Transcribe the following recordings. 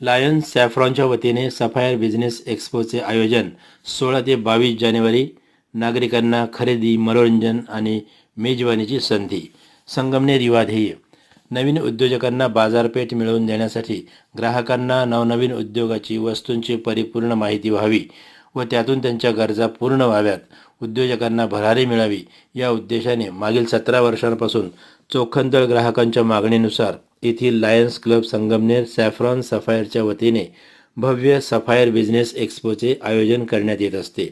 Lions सॅफ्रॉनच्या वतीने sapphire business एक्स्पोचे आयोजन सोळा ते बावीस जानेवारी नागरिकांना खरेदी मनोरंजन आणि मेजवानीची संधी. संगमनेर युवा ध्येय. नवीन उद्योजकांना बाजारपेठ मिळवून देण्यासाठी ग्राहकांना नवनवीन उद्योगाची वस्तूंची परिपूर्ण माहिती व्हावी व त्यातून त्यांच्या गरजा पूर्ण व्हाव्यात. उद्योजकांना भरारी मिळावी या उद्देशाने मागील सतरा वर्षांपासून चोखंदळ ग्राहकांच्या मागणीनुसार येथील लायन्स क्लब संगमनेर सॅफ्रॉन सफायरच्या वतीने भव्य सफायर बिझनेस एक्स्पोचे आयोजन करण्यात येत असते.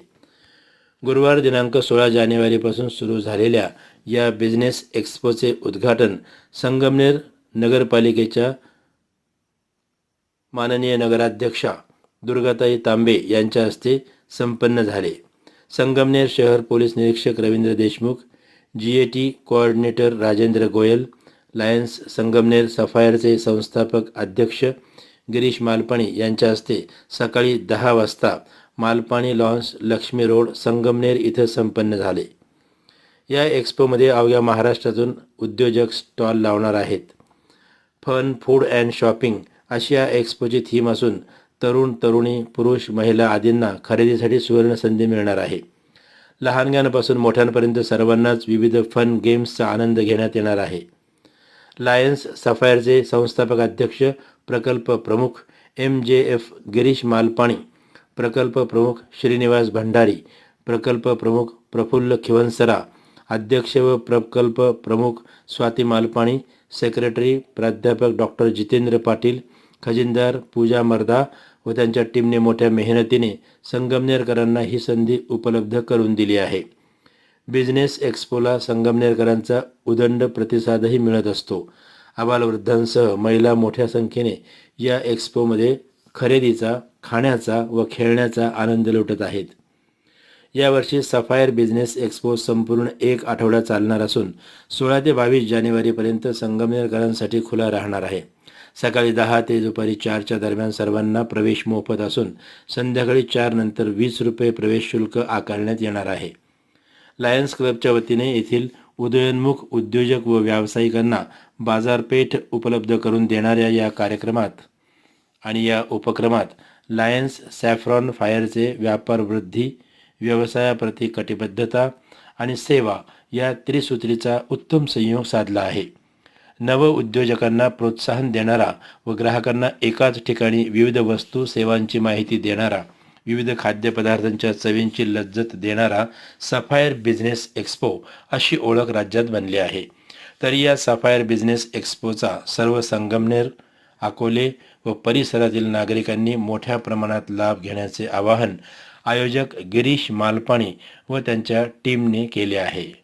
गुरुवार दिनांक सोळा जानेवारीपासून सुरू झालेल्या या बिझनेस एक्स्पोचे उद्घाटन संगमनेर नगरपालिकेच्या माननीय नगराध्यक्षा दुर्गाताई तांबे यांच्या हस्ते संपन्न झाले. संगमनेर शहर पोलीस निरीक्षक Ravindra Deshmukh ji A T coordinator Rajendra Goyal Lions Sangamner सफायरचे संस्थापक अध्यक्ष गिरीश मालपाणी यांच्या हस्ते सकाळी दहा वाजता मालपाणी लॉन्स लक्ष्मी रोड संगमनेर इथं संपन्न झाले. या एक्स्पोमध्ये अवघ्या महाराष्ट्रातून उद्योजक स्टॉल लावणार आहेत. फन फूड अँड शॉपिंग अशी या एक्स्पोची थीम असून तरुण तरुणी पुरुष महिला आदींना खरेदीसाठी सुवर्ण संधी मिळणार आहे. लहानग्यांपासून मोठ्यांपर्यंत सर्वांनाच विविध फन गेम्सचा आनंद घेण्यात येणार आहे. लायन्स सफायरचे संस्थापक अध्यक्ष प्रकल्प प्रमुख एम जे एफ गिरीश मालपाणी प्रकल्प प्रमुख श्रीनिवास भंडारी प्रकल्प प्रमुख प्रफुल्ल खिवनसरा अध्यक्ष व प्रकल्प प्रमुख स्वाती मालपाणी सेक्रेटरी प्राध्यापक डॉक्टर जितेंद्र पाटील खजिनदार पूजा मर्दा व त्यांच्या टीमने मोठ्या मेहनतीने संगमनेरकरांना ही संधी उपलब्ध करून दिली आहे. बिझनेस एक्स्पोला संगमनेरकरांचा उदंड प्रतिसादही मिळत असतो. आबालवृद्धांसह महिला मोठ्या संख्येने या एक्स्पोमध्ये खरेदीचा खाण्याचा व खेळण्याचा आनंद लुटत आहेत. यावर्षी सफायर बिझनेस एक्स्पो संपूर्ण एक आठवडा चालणार असून सोळा ते बावीस जानेवारीपर्यंत संगमनेरकरांसाठी खुला राहणार आहे. सकाळी दहा ते दुपारी चारच्या दरम्यान सर्वांना प्रवेश मोफत असून संध्याकाळी चार नंतर वीस रुपये प्रवेश शुल्क आकारण्यात येणार आहे. लायन्स क्लबच्या वतीने येथील उदयोन्मुख उद्योजक व व्यावसायिकांना बाजारपेठ उपलब्ध करून देणाऱ्या या कार्यक्रमात आणि या उपक्रमात लायन्स सॅफ्रॉन फायरचे व्यापार वृद्धी व्यवसायाप्रती कटिबद्धता आणि सेवा या त्रिसूत्रीचा उत्तम संयोग साधला आहे. नव उद्योजकांना प्रोत्साहन देणारा व ग्राहकांना एकाच ठिकाणी विविध वस्तू सेवांची माहिती देणारा विविध खाद्यपदार्थांच्या चवींची लज्जत देणारा सफायर बिझनेस एक्स्पो अशी ओळख राज्यात बनली आहे. तरी या सफायर बिझनेस एक्स्पोचा सर्व संगमनेर अकोले व परिसरातील नागरिकांनी मोठ्या प्रमाणात लाभ घेण्याचे आवाहन आयोजक गिरीश मालपाणी व त्यांच्या टीमने केले आहे.